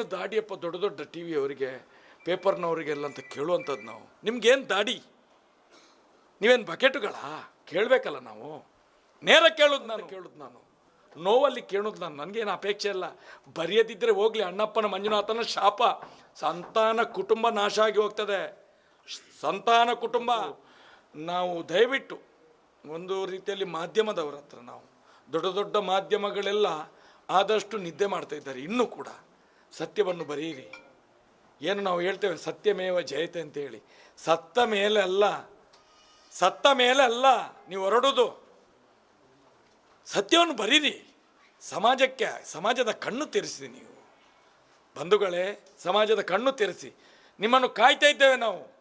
ನಿಮ್ಗೇನು ದಾಡಿಯಪ್ಪ ದೊಡ್ಡ ದೊಡ್ಡ ಟಿ ವಿಯವರಿಗೆ ಪೇಪರ್ನವರಿಗೆಲ್ಲ ಅಂತ ಕೇಳುವಂಥದ್ದು ನಾವು? ನಿಮ್ಗೇನು ದಾಡಿ? ನೀವೇನು ಬಕೆಟುಗಳ? ಕೇಳಬೇಕಲ್ಲ ನಾವು. ನೇರ ಕೇಳೋದು ನಾನು. ಕೇಳೋದು ನಾನು. ನೋವಲ್ಲಿ ಕೇಳೋದು ನಾನು. ನನಗೇನು ಅಪೇಕ್ಷೆ ಇಲ್ಲ. ಬರೆಯದಿದ್ದರೆ ಹೋಗಲಿ ಅಣ್ಣಪ್ಪನ, ಮಂಜುನಾಥನ ಶಾಪ. ಸಂತಾನ ಕುಟುಂಬ ನಾಶ ಆಗಿ ಹೋಗ್ತದೆ. ಸಂತಾನ ಕುಟುಂಬ. ನಾವು ದಯವಿಟ್ಟು ಒಂದು ರೀತಿಯಲ್ಲಿ ಮಾಧ್ಯಮದವರ ಹತ್ರ ನಾವು ದೊಡ್ಡ ದೊಡ್ಡ ಮಾಧ್ಯಮಗಳೆಲ್ಲ ಆದಷ್ಟು ನಿದ್ದೆ ಮಾಡ್ತಾ ಇದ್ದಾರೆ, ಇನ್ನೂ ಕೂಡ. ಸತ್ಯವನ್ನು ಬರೆಯಿರಿ. ಏನು ನಾವು ಹೇಳ್ತೇವೆ? ಸತ್ಯಮೇವ ಜಯತೆ ಅಂತ ಹೇಳಿ ಸತ್ತ ಮೇಲೆ ಅಲ್ಲ. ಸತ್ತ ಮೇಲೆ ಅಲ್ಲ. ನೀವು ಹೊರಡೋದು. ಸತ್ಯವನ್ನು ಬರೀರಿ. ಸಮಾಜಕ್ಕೆ, ಸಮಾಜದ ಕಣ್ಣು ತೆರೆಸಿ ನೀವು. ಬಂಧುಗಳೇ, ಸಮಾಜದ ಕಣ್ಣು ತೆರೆಸಿ. ನಿಮ್ಮನ್ನು ಕಾಯ್ತಾ ಇದ್ದೇವೆ ನಾವು.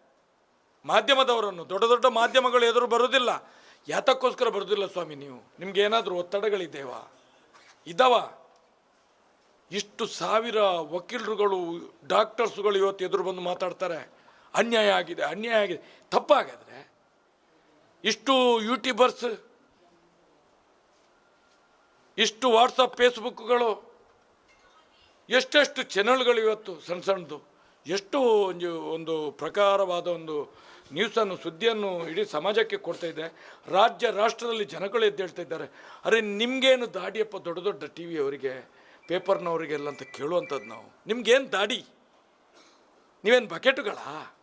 ಮಾಧ್ಯಮದವರನ್ನು. ದೊಡ್ಡ ದೊಡ್ಡ ಮಾಧ್ಯಮಗಳು ಎದುರು ಬರೋದಿಲ್ಲ. ಯಾತಕ್ಕೋಸ್ಕರ ಬರೋದಿಲ್ಲ ಸ್ವಾಮಿ ನೀವು. ನಿಮ್ಗೆ ಏನಾದರೂ ಒತ್ತಡಗಳಿದ್ದೇವಾ? ಇದ್ದಾವ? ಇಷ್ಟು ಸಾವಿರ ವಕೀಲರುಗಳು, ಡಾಕ್ಟರ್ಸ್ಗಳು ಇವತ್ತು ಎದುರು ಬಂದು ಮಾತಾಡ್ತಾರೆ. ಅನ್ಯಾಯ ಆಗಿದೆ ಅನ್ಯಾಯ ಆಗಿದೆ. ತಪ್ಪಾಗಿದ್ರೆ ಇಷ್ಟು ಯೂಟ್ಯೂಬರ್ಸ್, ಇಷ್ಟು ವಾಟ್ಸಪ್, ಫೇಸ್ಬುಕ್ಗಳು, ಎಷ್ಟೆಷ್ಟು ಚಾನಲ್ಗಳು ಇವತ್ತು ಸಣ್ಣ ಸಣ್ಣದು. ಎಷ್ಟು ಒಂದು ಒಂದು ಪ್ರಕಾರವಾದ ಒಂದು ನ್ಯೂಸನ್ನು, ಸುದ್ದಿಯನ್ನು ಇಡೀ ಸಮಾಜಕ್ಕೆ ಕೊಡ್ತಾ ಇದೆ. ರಾಜ್ಯ, ರಾಷ್ಟ್ರದಲ್ಲಿ ಜನಗಳು ಎದ್ದೇಳ್ತಾ ಇದ್ದಾರೆ. ಅರೆ, ನಿಮಗೇನು ದಾಡಿಯಪ್ಪ ದೊಡ್ಡ ದೊಡ್ಡ ಟಿ ವಿಯವರಿಗೆ ಪೇಪರ್ನವರಿಗೆಲ್ಲ ಅಂತ ಕೇಳುವಂಥದ್ದು ನಾವು. ನಿಮ್ಗೇನು ದಾಡಿ? ನೀವೇನು ಬಕೆಟುಗಳ?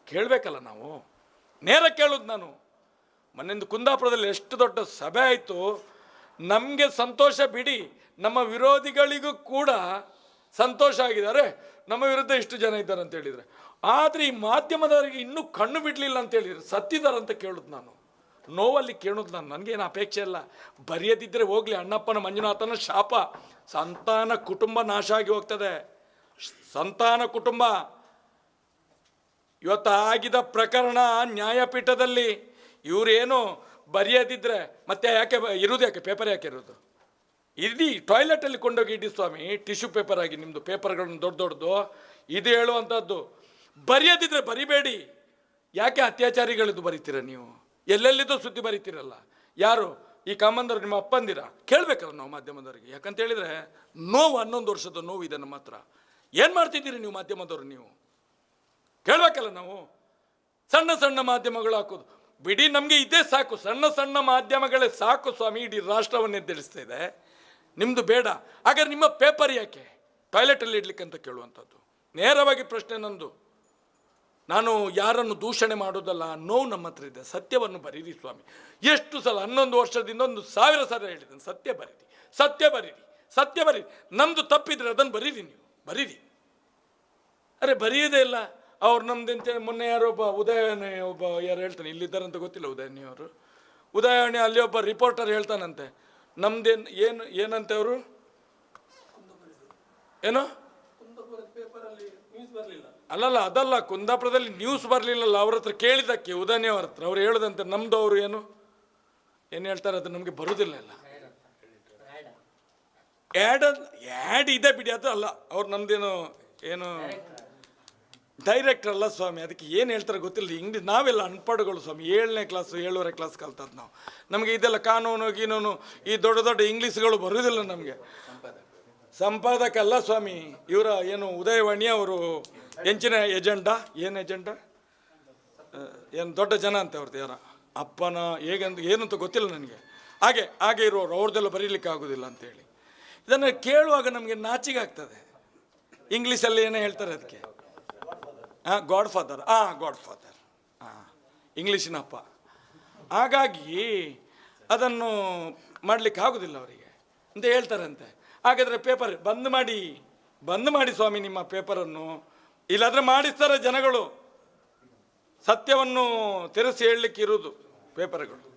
ಕೇಳಬೇಕಲ್ಲ ನಾವು. ನೇರ ಕೇಳೋದು ನಾನು. ಮನೆಯಿಂದ ಕುಂದಾಪುರದಲ್ಲಿ ಎಷ್ಟು ದೊಡ್ಡ ಸಭೆ ಆಯಿತು. ನಮಗೆ ಸಂತೋಷ ಬಿಡಿ. ನಮ್ಮ ವಿರೋಧಿಗಳಿಗೂ ಕೂಡ ಸಂತೋಷ ಆಗಿದ್ದಾರೆ ನಮ್ಮ ವಿರುದ್ಧ ಇಷ್ಟು ಜನ ಇದ್ದಾರೆ ಅಂತ ಹೇಳಿದರೆ. ಆದರೆ ಈ ಮಾಧ್ಯಮದವರಿಗೆ ಇನ್ನೂ ಕಣ್ಣು ಬಿಡಲಿಲ್ಲ ಅಂತ ಹೇಳಿದರೆ ಸತ್ತಿದ್ದಾರೆ ಅಂತ ಕೇಳೋದು ನಾನು. ನೋವಲ್ಲಿ ಕೇಳೋದು ನಾನು, ನನಗೇನು ಅಪೇಕ್ಷೆ ಇಲ್ಲ. ಬರೆಯದಿದ್ದರೆ ಹೋಗಲಿ, ಅಣ್ಣಪ್ಪನ, ಮಂಜುನಾಥನ ಶಾಪ. ಸಂತಾನ ಕುಟುಂಬ ನಾಶ ಆಗಿ ಹೋಗ್ತದೆ. ಸಂತಾನ ಕುಟುಂಬ. ಇವತ್ತು ಆಗಿದ ಪ್ರಕರಣ ನ್ಯಾಯಪೀಠದಲ್ಲಿ ಇವರೇನು ಬರೆಯದಿದ್ದರೆ ಮತ್ತೆ ಯಾಕೆ ಇರೋದು ಯಾಕೆ? ಪೇಪರ್ ಯಾಕೆ ಇರೋದು? ಇಡೀ ಟಾಯ್ಲೆಟಲ್ಲಿ ಕೊಂಡೋಗಿ ಇಡಿ ಸ್ವಾಮಿ, ಟಿಶ್ಯೂ ಪೇಪರ್ ಆಗಿ ನಿಮ್ಮದು ಪೇಪರ್ಗಳನ್ನು ದೊಡ್ಡ ದೊಡ್ಡದು. ಇದು ಹೇಳುವಂಥದ್ದು. ಬರೆಯದಿದ್ರೆ ಬರಿಬೇಡಿ. ಯಾಕೆ ಅತ್ಯಾಚಾರಿಗಳಿದ್ದು ಬರೀತೀರ ನೀವು? ಎಲ್ಲೆಲ್ಲಿದ್ದು ಸುದ್ದಿ ಬರೀತಿರಲ್ಲ. ಯಾರು? ಈ ಕಾಮಂದರು ನಿಮ್ಮ ಅಪ್ಪಂದಿರ? ಕೇಳಬೇಕಲ್ಲ ನಾವು ಮಾಧ್ಯಮದವರಿಗೆ. ಯಾಕಂತ ಹೇಳಿದ್ರೆ, ನೋವು ಹನ್ನೊಂದು ವರ್ಷದ ನೋವು ಇದೆ ನಮ್ಮ ಹತ್ರ. ಏನು ಮಾಡ್ತಿದ್ದೀರಿ ನೀವು ಮಾಧ್ಯಮದವರು ನೀವು? ಕೇಳಬೇಕಲ್ಲ ನಾವು. ಸಣ್ಣ ಸಣ್ಣ ಮಾಧ್ಯಮಗಳು ಹಾಕೋದು. ಬಿಡಿ ನಮಗೆ ಇದೇ ಸಾಕು. ಸಣ್ಣ ಸಣ್ಣ ಮಾಧ್ಯಮಗಳೇ ಸಾಕು ಸ್ವಾಮಿ. ಇಡೀ ರಾಷ್ಟ್ರವನ್ನೇ ತಿಳಿಸ್ತಾ ಇದೆ. ನಿಮ್ಮದು ಬೇಡ. ಹಾಗಾದ್ರೆ ನಿಮ್ಮ ಪೇಪರ್ ಯಾಕೆ? ಟಾಯ್ಲೆಟಲ್ಲಿ ಇಡ್ಲಿಕ್ಕೆ ಅಂತ ಕೇಳುವಂಥದ್ದು. ನೇರವಾಗಿ ಪ್ರಶ್ನೆ ನಂದು. ನಾನು ಯಾರನ್ನು ದೂಷಣೆ ಮಾಡೋದಲ್ಲ ನೋವು ನಮ್ಮ ಹತ್ರ ಇದೆ. ಸತ್ಯವನ್ನು ಬರೀರಿ ಸ್ವಾಮಿ. ಎಷ್ಟು ಸಲ ಹನ್ನೊಂದು ವರ್ಷದಿಂದ ಒಂದು ಸಾವಿರ ಸಲ ಹೇಳಿದ್ದೇನೆ, ಸತ್ಯ ಬರೀರಿ ಸತ್ಯ ಬರೀರಿ ಸತ್ಯ ಬರೀರಿ. ನಮ್ಮದು ತಪ್ಪಿದ್ರೆ ಅದನ್ನು ಬರೀರಿ ನೀವು, ಬರೀರಿ. ಅರೆ ಬರೆಯೋದೇ ಇಲ್ಲ. ಅವ್ರು ನಮ್ದು ಅಂತೇಳಿ ಮೊನ್ನೆ ಯಾರೋ ಒಬ್ಬ ಉದಯವಾಣಿ ಒಬ್ಬ ಯಾರು ಹೇಳ್ತಾನೆ ಇಲ್ಲಿದ್ದಾರಂತ ಗೊತ್ತಿಲ್ಲ ಉದಯನಿ ಅವರು. ಉದಯವಾಣಿ ಅಲ್ಲಿ ಒಬ್ಬ ರಿಪೋರ್ಟರ್ ಹೇಳ್ತಾನಂತೆ. ನಮ್ದೇನು ಏನು ಏನಂತೆ ಅವರು? ಏನು? ಅಲ್ಲಲ್ಲ, ಅದಲ್ಲ, ಕುಂದಾಪುರದಲ್ಲಿ ನ್ಯೂಸ್ ಬರಲಿಲ್ಲಲ್ಲ, ಅವ್ರ ಹತ್ರ ಕೇಳಿದ್ದಕ್ಕೆ ಉದಾಹರಣೆ ಅವ್ರ ಹತ್ರ. ಅವ್ರು ಹೇಳದಂತೆ, ನಮ್ದು ಅವರು ಏನು? ಏನು ಹೇಳ್ತಾರೆ, ಅದು ನಮಗೆ ಬರುವುದಿಲ್ಲ ಅಲ್ಲ ಆ್ಯಡ್ ಆ್ಯಡ್ ಇದೆ ಬಿಡಿ, ಅದು ಅಲ್ಲ. ಅವ್ರು ನಮ್ದೇನು, ಏನು? ಡೈರೆಕ್ಟರ್ ಅಲ್ಲ ಸ್ವಾಮಿ, ಅದಕ್ಕೆ ಏನು ಹೇಳ್ತಾರೆ ಗೊತ್ತಿಲ್ಲ. ಇಂಗ್ಲೀಷ್ ನಾವೆಲ್ಲ ಅನ್ಪಾಡುಗಳು ಸ್ವಾಮಿ. ಏಳನೇ ಕ್ಲಾಸ್ ಏಳುವರೆ ಕ್ಲಾಸ್ ಕಲ್ತದ್ದು ನಾವು. ನಮಗೆ ಇದೆಲ್ಲ ಕಾನೂನು, ಗೀನೂನು, ಈ ದೊಡ್ಡ ದೊಡ್ಡ ಇಂಗ್ಲೀಷ್ಗಳು ಬರುವುದಿಲ್ಲ ನಮಗೆ. ಸಂಪಾದಕ ಅಲ್ಲ ಸ್ವಾಮಿ, ಇವರ ಏನು ಉದಯವಾಣಿ ಅವರು ಹೆಂಚಿನ ಎಜೆಂಡಾ ಏನು ಎಜೆಂಡಾ ಏನು ದೊಡ್ಡ ಜನ ಅಂತ ಅವ್ರದ್ದು ಯಾರ? ಅಪ್ಪನ ಹೇಗಂತ ಏನಂತ ಗೊತ್ತಿಲ್ಲ ನನಗೆ. ಹಾಗೆ ಹಾಗೆ ಇರೋರು ಅವ್ರದ್ದೆಲ್ಲ ಬರೀಲಿಕ್ಕೆ ಆಗೋದಿಲ್ಲ ಅಂತೇಳಿ ಇದನ್ನು ಕೇಳುವಾಗ ನಮಗೆ ನಾಚಿಗೆ ಆಗ್ತದೆ. ಇಂಗ್ಲೀಷಲ್ಲಿ ಏನೇ ಹೇಳ್ತಾರೆ ಅದಕ್ಕೆ. ಹಾಂ ಗಾಡ್ ಫಾದರ್ ಹಾಂ ಗಾಡ್ ಫಾದರ್ ಹಾಂ ಇಂಗ್ಲೀಷಿನ ಅಪ್ಪ. ಹಾಗಾಗಿ ಅದನ್ನು ಮಾಡಲಿಕ್ಕೆ ಆಗೋದಿಲ್ಲ ಅವರಿಗೆ. ಅಂತ ಹೇಳ್ತಾರಂತೆ. ಹಾಗಾದರೆ ಪೇಪರ್ ಬಂದ್ ಮಾಡಿ ಬಂದ್ ಮಾಡಿ ಸ್ವಾಮಿ ನಿಮ್ಮ ಪೇಪರನ್ನು. ಇಲ್ಲಾದರೆ ಮಾಡಿಸ್ತಾರೆ ಜನಗಳು. ಸತ್ಯವನ್ನು ತೆರೆಸಿ ಹೇಳಲಿಕ್ಕೆ ಇರುವುದು ಪೇಪರ್ಗಳು.